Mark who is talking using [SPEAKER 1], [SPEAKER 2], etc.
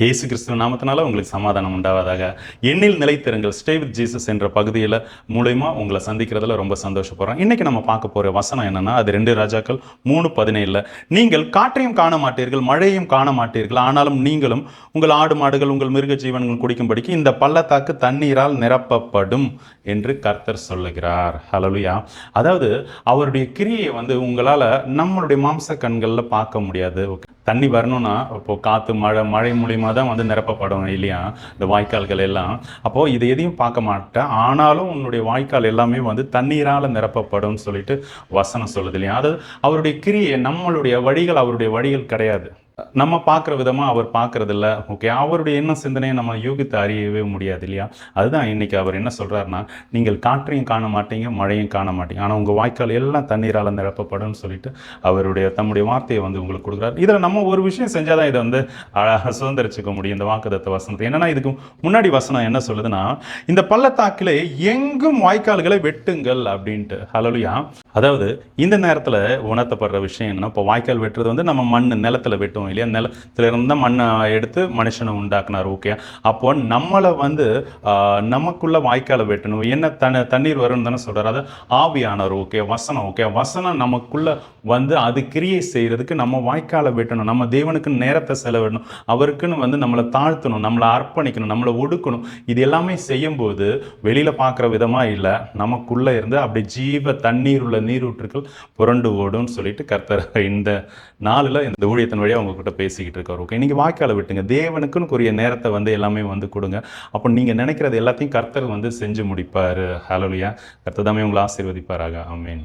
[SPEAKER 1] இயேசு கிறிஸ்துவ நாமத்தினால உங்களுக்கு சமாதானம் உண்டாவதாக. எண்ணில் நிலைத்திருங்கள். ஸ்டே வித் ஜீசஸ் என்ற பகுதியில் மூலயமா உங்களை சந்திக்கிறதுல ரொம்ப சந்தோஷப்படுறோம். இன்றைக்கி நம்ம பார்க்க போகிற வசனம் என்னென்னா அது ரெண்டு ராஜாக்கள் மூணு பதினேழில் நீங்கள் காற்றையும் காண மாட்டீர்கள் மழையையும் காண மாட்டீர்கள். ஆனாலும் நீங்களும் உங்கள் ஆடு மாடுகள் உங்கள் மிருக ஜீவன்கள் குடிக்கும்படிக்கு இந்த பள்ளத்தாக்கு தண்ணீரால் நிரப்பப்படும் என்று கர்த்தர் சொல்லுகிறார். ஹலலுயா அதாவது அவருடைய கிரியை வந்து உங்களால் நம்மளுடைய மாம்ச கண்களில் பார்க்க முடியாது. தண்ணி வரணும்னா இப்போ காற்று மழை மழை மூலியமாக தான் வந்து நிரப்பப்படும் இல்லையா? இந்த வாய்க்கால்கள் எல்லாம். அப்போது இது எதையும் பார்க்க மாட்டேன். ஆனாலும் உன்னுடைய வாய்க்கால் எல்லாமே வந்து தண்ணீரால் நிரப்பப்படும் சொல்லிட்டு வசனம் சொல்லுது இல்லையா? அதாவது அவருடைய கிரியை நம்மளுடைய வழிகள் அவருடைய வழிகள் கிடையாது. நம்ம பார்க்குற விதமாக அவர் பார்க்குறதில்ல. ஓகே அவருடைய என்ன சிந்தனையை நம்ம யூகித்து அறியவே முடியாது இல்லையா? அதுதான் இன்னைக்கு அவர் என்ன சொல்கிறாருன்னா நீங்கள் காற்றையும் காண மாட்டீங்க மழையும் காண மாட்டீங்க. ஆனால் உங்கள் வாய்க்கால் எல்லாம் தண்ணீரால் நிரப்பப்படும்னு சொல்லிட்டு அவருடைய தம்முடைய வார்த்தையை வந்து உங்களுக்கு கொடுக்குறாரு. இதில் நம்ம ஒரு விஷயம் செஞ்சால் தான் இதை வந்து அழகாக சுதந்திரிச்சுக்க முடியும் இந்த வாக்குதத்த வசனத்தை. என்னென்னா இதுக்கு முன்னாடி வசனம் என்ன சொல்லுதுன்னா இந்த பள்ளத்தாக்கிலே எங்கும் வாய்க்கால்களை வெட்டுங்கள் அப்படின்ட்டு. ஹலோலியா அதாவது இந்த நேரத்தில் உணர்த்தப்படுற விஷயம் என்ன இப்போ வாய்க்கால் வெட்டுறது வந்து நம்ம மண் நிலத்தில் வெட்டுவோம் இல்லையா? நிலத்துல இருந்த மண்ணை எடுத்து மனுஷனை உண்டாக்குனார் ஓகே. அப்போ நம்மளை வந்து நமக்குள்ள வாய்க்காலை வெட்டணும். என்ன தண்ணி தண்ணீர் வரும்னு தானே சொல்கிறார் அது ஆவியானவர் ஓகே வசனம் ஓகே. வசனம் நமக்குள்ள வந்து அது கிரியை செய்கிறதுக்கு நம்ம வாய்க்காலை வெட்டணும். நம்ம தேவனுக்கு நேரத்தை செலவிடணும். அவருக்குன்னு வந்து நம்மளை தாழ்த்தணும் நம்மளை அர்ப்பணிக்கணும் நம்மளை ஒடுக்கணும். இது எல்லாமே செய்யும்போது வெளியில் பார்க்குற விதமாக இல்லை. நமக்குள்ளே இருந்து அப்படி ஜீவ தண்ணீர் உள்ள நீரூற்றுக்கள் புரண்டு ஓடும்னு சொல்லிட்டு கர்த்தர் இந்த நாளில் இந்த ஊழியத்தின் வழியாக உங்ககிட்ட பேசிக்கிட்டு இருக்காரு. ஓகே நீங்கள் வாய்க்காலை விட்டுங்க. தேவனுக்குன்னு கூறிய நேரத்தை வந்து எல்லாமே வந்து கொடுங்க. அப்போ நீங்கள் நினைக்கிறது எல்லாத்தையும் கர்த்தர் வந்து செஞ்சு முடிப்பார். ஹலோலியா கர்த்தர் தாமே உங்களை ஆசீர்வதிப்பாராக. ஆமீன்